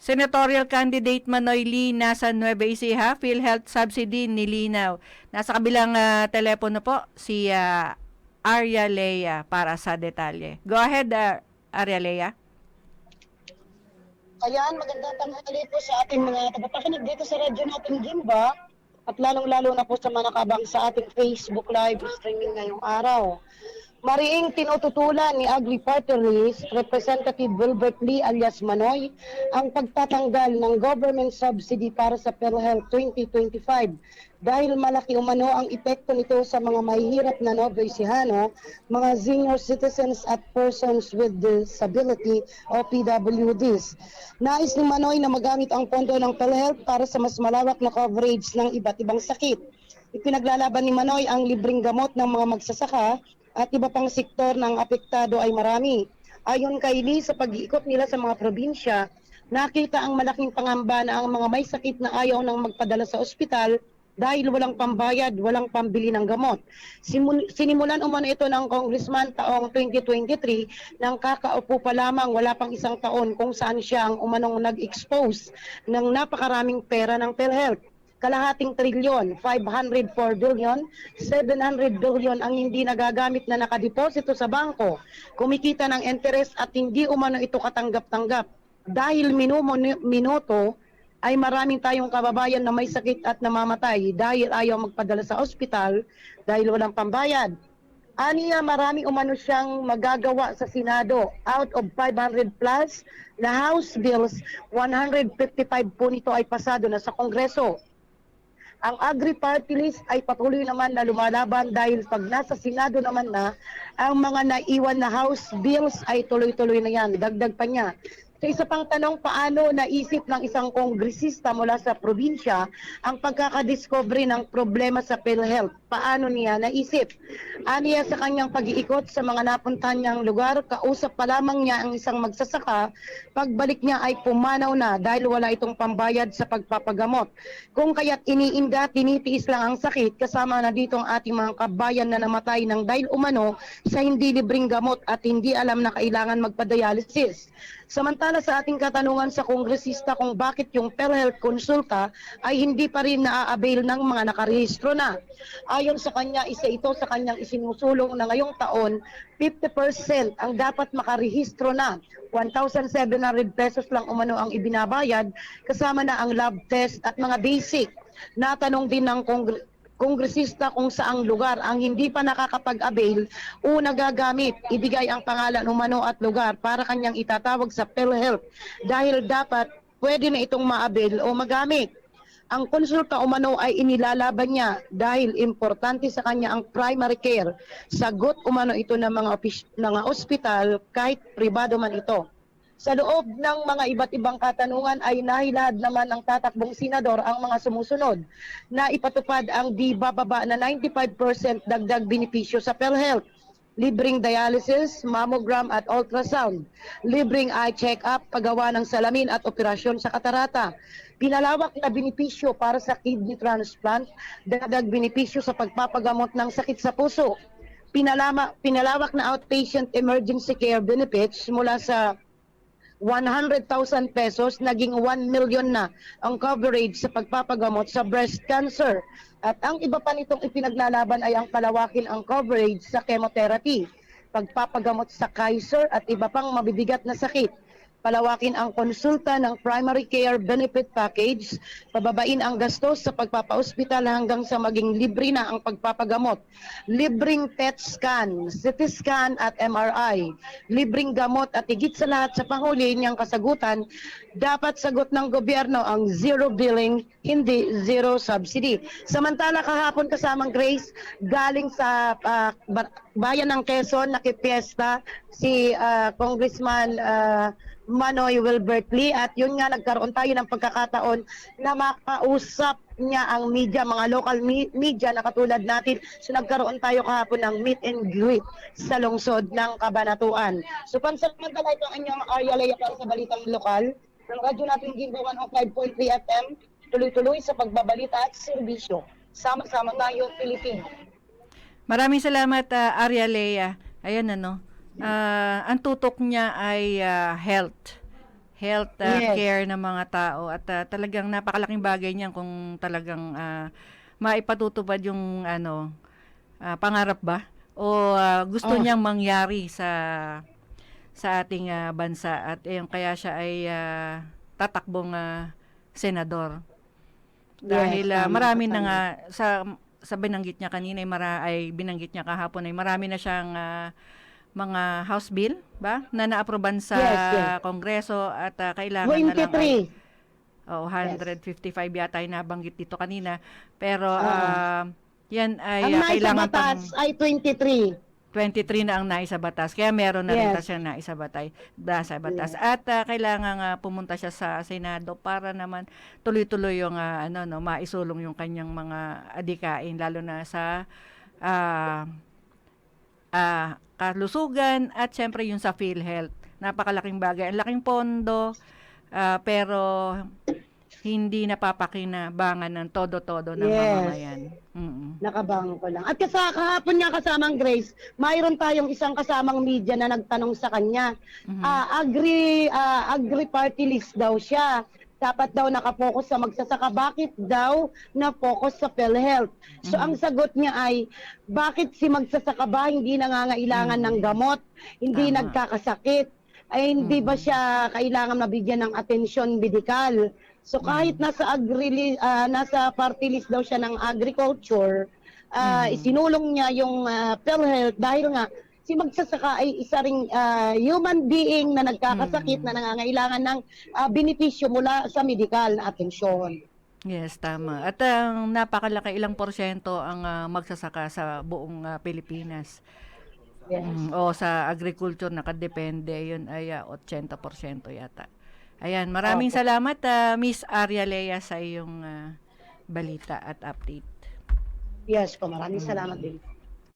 Senatorial candidate Manoy Lee nasa Nueva Ecija, PhilHealth subsidy nilinaw. Nasa kabilang ah, telepono po si ah, Arya Lea para sa detalye. Go ahead, ah, Arya Lea. Ayan, magandang tanghali po sa ating mga tagapakinig dito sa radyo natin Gimba at lalong-lalo na po sa mga nakabang sa ating Facebook live streaming ngayong araw. Mariing tinututulan ni Agri Party Representative Wilbert Lee alias Manoy, ang pagtatanggal ng government subsidy para sa PhilHealth 2025 dahil malaki umano ang epekto nito sa mga mahihirap na Novoisihano, mga senior citizens at persons with disability o PWDs. Nais ni Manoy na magamit ang pondo ng PhilHealth para sa mas malawak na coverage ng iba't ibang sakit. Ipinaglalaban ni Manoy ang libreng gamot ng mga magsasaka at iba pang sektor ng apektado ay marami. Ayon kay Lee, sa pag-iikot nila sa mga probinsya, nakita ang malaking pangamba na ang mga may sakit na ayaw nang magpadala sa ospital dahil walang pambayad, walang pambili ng gamot. Simun- sinimulan umano ito ng congressman taong 2023 nang kakaupo pa lamang wala pang isang taon kung saan siya ang umanong nag-expose ng napakaraming pera ng PhilHealth kalahating trilyon, 504 billion, 700 billion ang hindi nagagamit na nakadeposito sa bangko, kumikita ng interest at hindi umano ito katanggap-tanggap. Dahil minumo, minuto ay maraming tayong kababayan na may sakit at namamatay dahil ayaw magpadala sa ospital dahil walang pambayad. Aniya maraming umano siyang magagawa sa Senado. Out of 500 plus na House bills, 155 po nito ay pasado na sa Kongreso. Ang agri-party list ay patuloy naman na lumalaban dahil pag nasa Senado naman na, ang mga naiwan na House bills ay tuloy-tuloy na yan. Dagdag pa niya. Sa isa pang tanong, paano naisip ng isang kongresista mula sa probinsya ang pagkakadiscovery ng problema sa PhilHealth? Paano niya naisip? Aniya sa kanyang pag-iikot sa mga napuntahan niyang lugar, kausap pa lamang niya ang isang magsasaka, pagbalik niya ay pumanaw na dahil wala itong pambayad sa pagpapagamot. Kung kaya't iniinda, tinitiis lang ang sakit, kasama na dito ang ating mga kabayan na namatay ng dahil umano sa hindi libreng gamot at hindi alam na kailangan magpa-dialysis. Samantala sa ating katanungan sa kongresista kung bakit yung PhilHealth konsulta ay hindi pa rin naa-avail ng mga nakarehistro na. Ayon sa kanya, isa ito sa kanyang isinusulong na ngayong taon, 50% ang dapat makarehistro na. 1,700 pesos lang umano ang ibinabayad kasama na ang lab test at mga basic. Natanong din ng kongre- kongresista kung saang lugar ang hindi pa nakakapag-avail o nagagamit, ibigay ang pangalan umano at lugar para kanyang itatawag sa PhilHealth dahil dapat pwede na itong ma-avail o magamit. Ang konsulta umano ay inilalaban niya dahil importante sa kanya ang primary care. Sagot umano ito ng mga, opis- mga ospital kahit pribado man ito. Sa loob ng mga iba't ibang katanungan ay nahilad naman ng tatakbong senador ang mga sumusunod na ipatupad ang di bababa na 95% dagdag benepisyo sa PhilHealth. Libreng dialysis, mammogram at ultrasound. Libreng eye check-up, paggawa ng salamin at operasyon sa katarata. Pinalawak na benepisyo para sa kidney transplant, dagdag benepisyo sa pagpapagamot ng sakit sa puso. Pinalama, pinalawak na outpatient emergency care benefits mula sa 100,000 pesos, naging 1 million na ang coverage sa pagpapagamot sa breast cancer. At ang iba pa nitong ipinaglalaban ay ang palawakin ang coverage sa chemotherapy, pagpapagamot sa Kaiser at iba pang mabibigat na sakit. Palawakin ang konsulta ng primary care benefit package, pababain ang gastos sa pagpapaospital hanggang sa maging libre na ang pagpapagamot. Libreng PET scan, CT scan at MRI. Libreng gamot at higit sa lahat sa panghuli niyang kasagutan, dapat sagot ng gobyerno ang zero billing, hindi zero subsidy. Samantala kahapon kasamang Grace, galing sa ba- bayan ng Quezon, nakipiesta si ah, Congressman ah, Manoy Wilbert Lee at yun nga nagkaroon tayo ng pagkakataon na makausap niya ang media, mga local me- media na katulad natin. So nagkaroon tayo kahapon ng meet and greet sa lungsod ng Kabanatuan. So pansamantala ito ang inyong Arya Lea para sa Balitang Lokal ng radyo natin Gimba 105.3 FM tuloy-tuloy sa pagbabalita at serbisyo. Sama-sama tayo, Pilipino. Maraming salamat, ah, Arya Lea. Ayan ano, ah, ang tutok niya ay ah, health. health uh, Yes. care ng mga tao at uh, talagang napakalaking bagay niyan kung talagang uh, maipatutupad yung ano uh, pangarap ba o uh, gusto Oh. niyang mangyari sa sa ating uh, bansa at ayun kaya siya ay uh, tatakbong uh, senador. Dahil Yes, uh, marami na nga sa sa binanggit niya kanina ay, mara, ay binanggit niya kahapon ay marami na siyang uh, mga house bill ba na naaproban sa Yes, yes. kongreso at uh, kailangan na lang ay 23. oh, 155 yata ay nabanggit dito kanina pero Oo. ah, yan ay Ang nasa kailangan pang ay 23. 23 na ang naisa batas kaya meron na rin Yes. ta siya naisa batay nasa batas at ah, kailangan nga pumunta siya sa senado para naman tuloy-tuloy yung ah, ano no maisulong yung kanyang mga adikain lalo na sa ah ah, kalusugan at syempre yung sa PhilHealth. Napakalaking bagay. Ang laking pondo ah, pero hindi napapakinabangan ng todo-todo ng Yes. mamamayan. Mm-mm. Nakabang ko lang. At kasa kahapon niya kasamang Grace, mayroon tayong isang kasamang media na nagtanong sa kanya. Mhm. Ah, agri ah, agri party list daw siya. Dapat daw nakapokus sa magsasaka. Bakit daw na-focus sa PhilHealth? So Mhm. ang sagot niya ay, bakit si magsasaka ba hindi nangangailangan ng gamot, hindi Tama. nagkakasakit? Ay hindi ba Mhm. siya kailangan mabigyan ng atensyon medikal? So kahit nasa agri ah, nasa party list daw siya ng agriculture, ah, Mhm. isinulong niya yung ah, PhilHealth dahil nga si magsasaka ay isa ring ah, human being na nagkakasakit Mhm. na nangangailangan ng ah, benepisyo mula sa medikal na atensyon. Yes, tama. At ang napakalaki ilang porsyento ang ah, magsasaka sa buong ah, Pilipinas. Yes. Mm, o sa agriculture nakadepende, yun ay ah, 80% yata. Ayan, maraming Opo. salamat ah, Miss Arya Lea sa iyong ah, balita at update. Yes po, maraming salamat din.